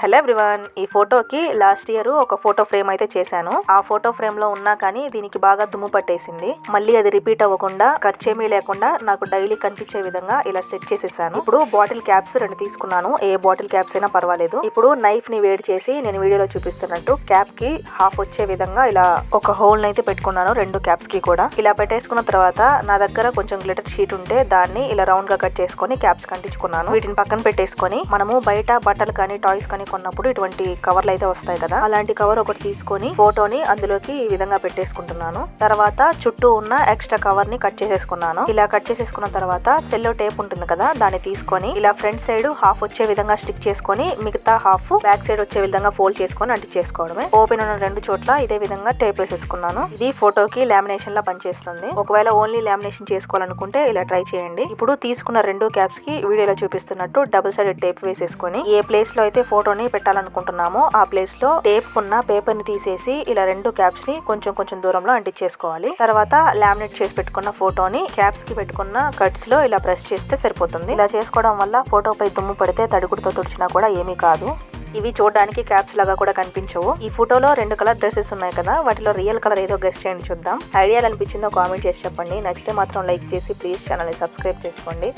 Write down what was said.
Hello everyone ఈ ఫోటోకి last year ఒక ఫోటో ఫ్రేమ్ అయితే చేశాను. ఆ ఫోటో ఫ్రేమ్లో ఉన్నా కానీ దీనికి బాగా దుమ్ము పట్టేసింది. మళ్ళీ అది రిపీట్ అవ్వకుండా ఖర్చేమీ లేకుండా నాకు డైలీ కనిపించే విధంగా ఇలా సెట్ చేసేసాను. ఇప్పుడు బాటిల్ క్యాప్స్ రెండు తీసుకున్నాను. ఏ బాటిల్ క్యాప్స్ అయినా పర్వాలేదు. ఇప్పుడు నైఫ్ని వేడి చేసి నేను వీడియోలో చూపిస్తున్నట్టు క్యాప్కి హాఫ్ వచ్చే విధంగా ఇలా ఒక హోల్ అయితే పెట్టుకున్నాను రెండు క్యాప్స్కి కూడా. ఇలా పెట్టేసుకున్న తర్వాత నా దగ్గర కొంచెం గ్లిటర్ షీట్ ఉంటే దాన్ని ఇలా రౌండ్గా కట్ చేసుకొని క్యాప్స్ కంటించుకున్నాను. వీటిని పక్కన పెట్టేసుకొని మనము బయట బట్టలు కానీ టాయ్స్ కానీ కొన్నప్పుడు ఇటువంటి కవర్లు అయితే వస్తాయి కదా. అలాంటి కవర్ ఒకటి తీసుకొని ఫోటోని అందులోకి ఈ విధంగా పెట్టేసుకుంటున్నాను. తర్వాత చుట్టూ ఉన్న ఎక్స్ట్రా కవర్ని కట్ చేసేసుకున్నాను. ఇలా కట్ చేసేసుకున్న తర్వాత సెల్లో టేప్ ఉంటుంది కదా దాన్ని తీసుకొని ఇలా ఫ్రంట్ సైడ్ హాఫ్ వచ్చే విధంగా స్టిక్ చేసుకొని మిగతా హాఫ్ బ్యాక్ సైడ్ వచ్చే విధంగా ఫోల్డ్ చేసుకొని అంటించేసుకోవడమే ఓపెన్ ఉన్న రెండు చోట్ల ఇదే విధంగా టేప్ వేసేసుకున్నాను. ఇది ఫోటోకి లామినేషన్ లా పనిచేస్తుంది. ఒకవేళ ఓన్లీ లామినేషన్ చేసుకోవాలనుకుంటే ఇలా ట్రై చేయండి. ఇప్పుడు తీసుకున్న రెండు క్యాప్స్కి వీడియోలో చూపిస్తున్నట్టు డబుల్ సైడ్ టేప్ వేసేసుకొని ఏ ప్లేస్లో అయితే ఫోటో లోనే పెట్టాలనుకుంటున్నామో. ఆ ప్లేస్లో టేప్ ఉన్న పేపర్ని తీసేసి ఇలా రెండు క్యాప్స్ని కొంచెం కొంచెం దూరంలో అంటించేసుకోవాలి. తర్వాత లామినేట్ చేసి పెట్టుకున్న ఫోటోని క్యాప్స్కి పెట్టుకున్న కట్స్లో ఇలా ప్రెస్ చేస్తే సరిపోతుంది. ఇలా చేసుకోవడం వల్ల ఫోటో పై దుమ్ము పడితే తడుగుడుతో తుడిచినా కూడా ఏమీ కాదు. ఇవి చూడడానికి క్యాప్స్ లాగా కూడా కనిపించవు. ఈ ఫోటోలో రెండు కలర్ డ్రెస్సెస్ ఉన్నాయి కదా వాటిలో రియల్ కలర్ ఏదో గెస్ట్ చేయండి చూద్దాం. ఐడియా అనిపించిందో కామెంట్ చేసి చెప్పండి. నచ్చితే మాత్రం లైక్ చేసి ప్లీజ్ ఛానల్ని సబ్స్క్రైబ్ చేసుకోండి.